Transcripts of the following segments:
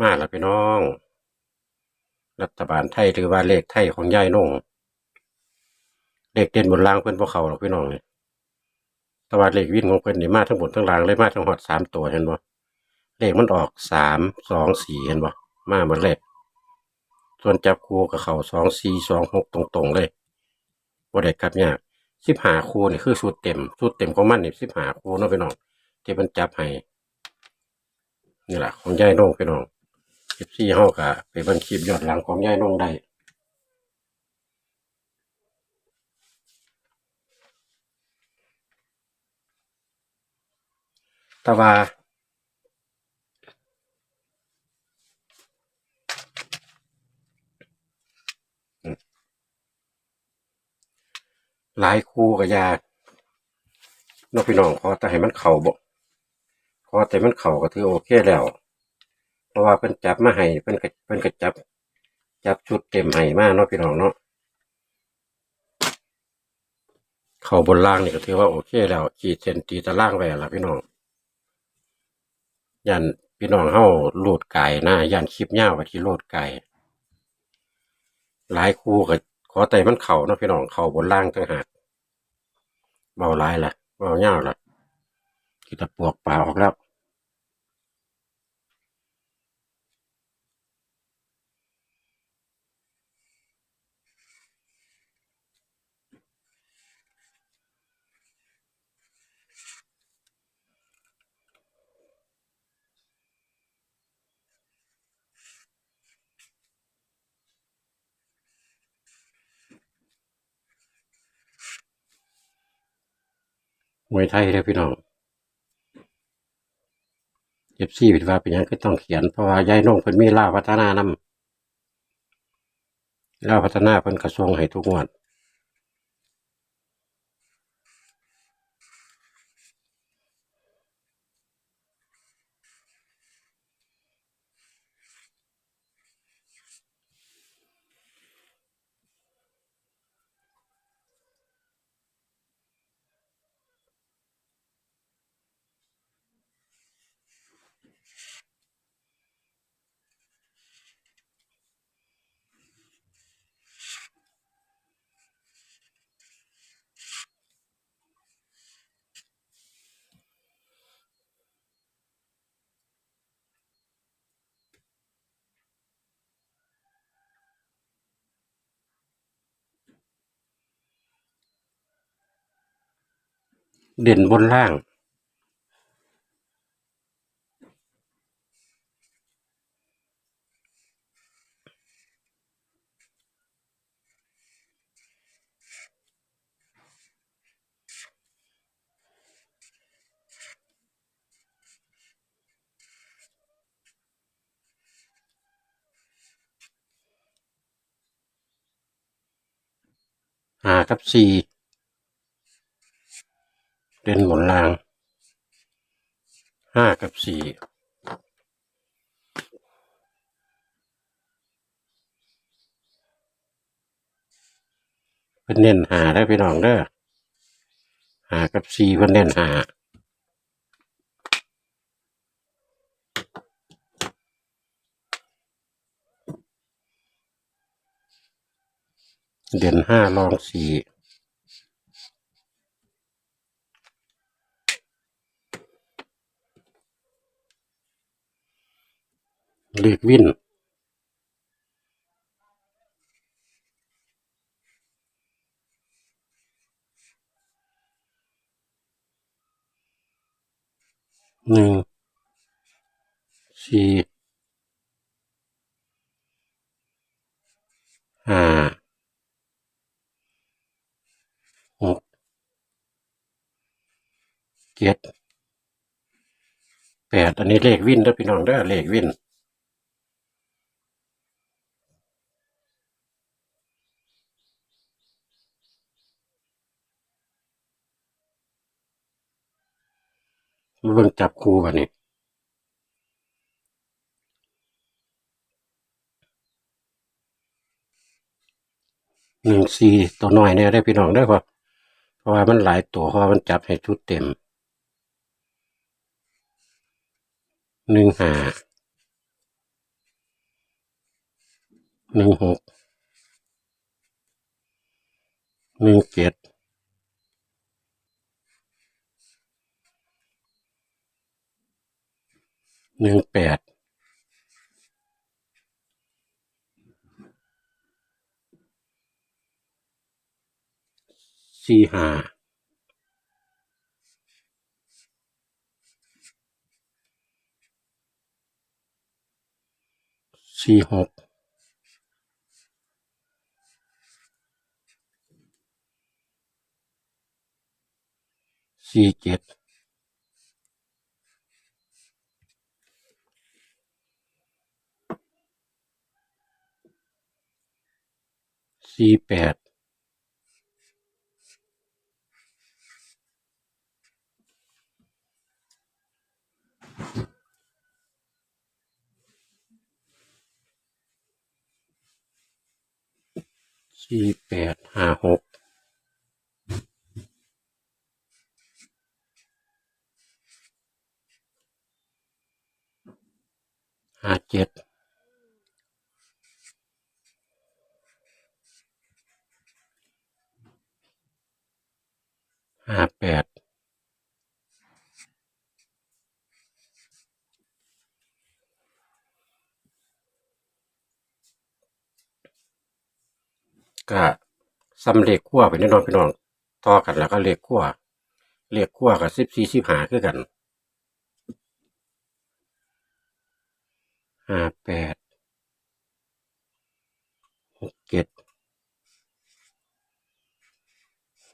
มาแล้วพี่น้อง รัฐบาลไทยหรือว่าเลขไทยของยายนงเลขเด่นบนล่างเพิ่อนบ่เขาหรอกพี่น้องนี่แต่ว่าเลขวิ่นของเพิ่อนนี่มาทั้งบนทั้งล่างเลยมาทั้งหอดสามตัวเห็นบ่เลขมันออกสามสองสี่เห็นบ่มาหมดเลยส่วนจับคู่กับเขาสองสี่สองหกตรงๆเลยบ่ได้กลับยากสิบหาคู่นี่คือสูตรเต็ม สูตรเต็มของมันนี่สิบหาคู่เนาะพี่น้องที่มันจับให้นี่แหละของยายนงพี่น้อง สิบสี่ห้ากะไปเบันคลิปยอดหลังของยายน้องได้แตะว่าหลายคู่กับยาน้องพี่น้องขอแต่ให้มันเข่าบ่ขอแต่มันเข่าก็ถือโอเคแล้ว เพราะว่าเพิ่นจับมาให้เพิ่นก็เพิ่นก็จับ จับชุดเต็มให้มาเนาะพี่น้องเนาะเข้าบนล่างนี่ก็ถือว่าโอเคแล้วขีดเส้นตีตารางไว้ล้วพี่น้องยันพี่น้องเฮาโลดไก่นะยันคลิปยาวไปที่โลดไก่หลายคู่ก็ขอแต่มันเข้าเนาะพี่น้องเข้าบนล่างต่างหากเบาหลายละเบายาละคือตะปวกปลาออกแล้ว มวยไทยเลยพี่น้องเอฟซีผิดว่าเป็นยังก็ต้องเขียนเพราะว่ายายน้องเพิ่นมีล่าพัฒนานำล่าพัฒนาเพิ่นกระทรวงให้ทุกงวด เด่นบนล่าง หากับสี่ เด่นบนลางห้ากับสี่เพิ่นเน้นหาได้พี่น้องเด้อหากับสี่เพิ่นเน้นหาเด่นห้ารองสี่ เลขวินหนึ่งสี่ห้าหกเจ็ดแปดอันนี้เลขวินเด้อพี่น้องเด้เลขวิน มาเบิ่งจับคู่บัดนี้หนึ่งสี่ตัวน้อยเนี่ยได้พี่น้องได้อครับเพราะว่ามันหลายตัวเพราะว่ามันจับให้ชุดเต็มหนึ่งห้าหนึ่งหกหนึ่งเจ็ด หนึ่งแปดสี่ห้าสี่หกสี่เจ็ด สี่แปดสี่แปดห้าหกห้าเจ็ดห้าแปด ก็สำเร็จขั้วไปแน่นอนพี่น้องต่อกันแล้วก็เลขขั้วเลขขั้วกับสิบสี่สิบห้าคือกันห้าแปดหกเจ็ด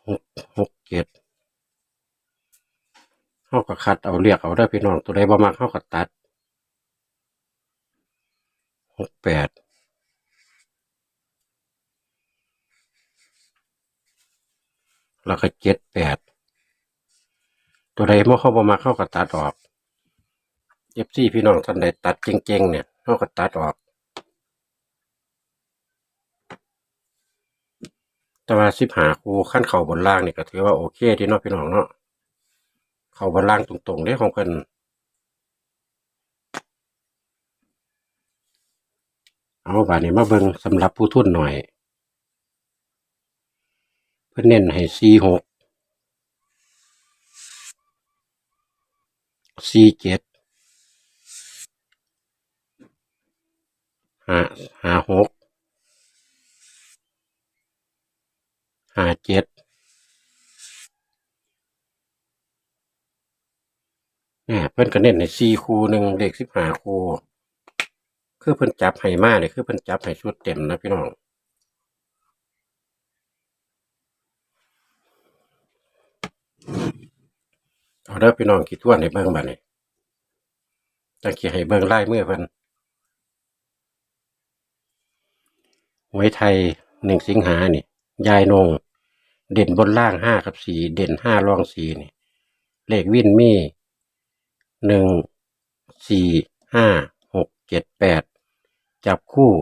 หกหกเจ็ดเข้ากับคัดเอาเรียกเอาได้พี่น้องตัวใดบ่มักเข้ากับตัดหกแปด แล้วก็เจ็ดแปดตัวใดบ่อเข้าบ่มักเข้ากับตัดออกเอฟซีพี่น้องท่านใดตัดเก่งๆเนี่ยเข้ากับตัดออก แต่ว่าสิบหาครูขั้นเข่าบนล่างนี่ก็ถือว่าโอเคที่เนาะพี่น้องเนาะเข่าบนล่างตรงๆได้ของเพิ่นเอาบานี้มาเบิ่งสำหรับผู้ทุนหน่อย เพิ่นเน้นให้สี่หกสี่เจ็ดห้าห้าหกห้าเจ็ดเนี่ยเพิ่อนก็เน้นให้สี่คูหนึ่งเลขสิบห้าคูคือเพิ่นจับให้มาเนี่ยคือเพิ่นจับให้ชุดเต็มนะพี่น้อง เอาเด้อพี่น้องคิดทวนให้เบิ่งบัดนี้จังสิให้เบิ่งไลายมือเพิ่นหวยไทยหนึ่งสิงหานี่ยายนง เด่นบนล่างห้ากับสี่เด่นห้ารองสี่นี่ เลขวินมีหนึ่งสี่ห้าหกเจ็ดแปดจับคู่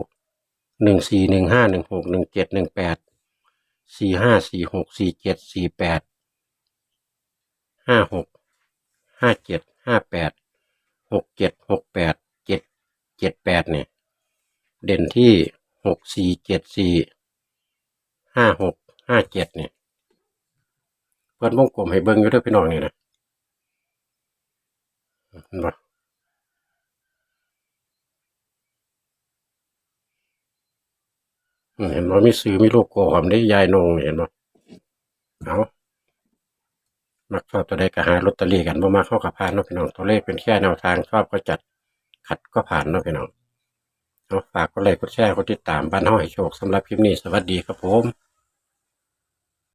หนึ่งสี่หนึ่งห้าหนึ่งหกหนึ่งเจ็ดหนึ่งแปดสี่ห้าสี่หกสี่เจ็ดสี่แปดห้าหก ห้าเจ็ดห้าแปดหกเจ็ดหกแปดเจ็ดเจ็ดแปดเนี่ย เด่นที่หกสี่เจ็ดสี่ห้าหกห้าเจ็ดเนี่ยเพิ่นวงกลมให้เบิ่งอยู่ด้วยพี่น้องนี่นะเห็นบ่อืมเห็นบ่มีซื้อมีโลโก้ความได้ยายนงเห็นบ่เอา มักชอบตัวใดก็หาลอตเตอรี่กันบ่มาเข้ากับผ่านเนาะพี่น้องตัวเลขเป็นแค่แนวทางชอบก็จัดขัดก็ผ่านเนาะพี่น้องเอาฝากกดไลค์กดแชร์กดติดตามบ้านเฮาให้โชคสำหรับคลิปนี้สวัสดีครับผม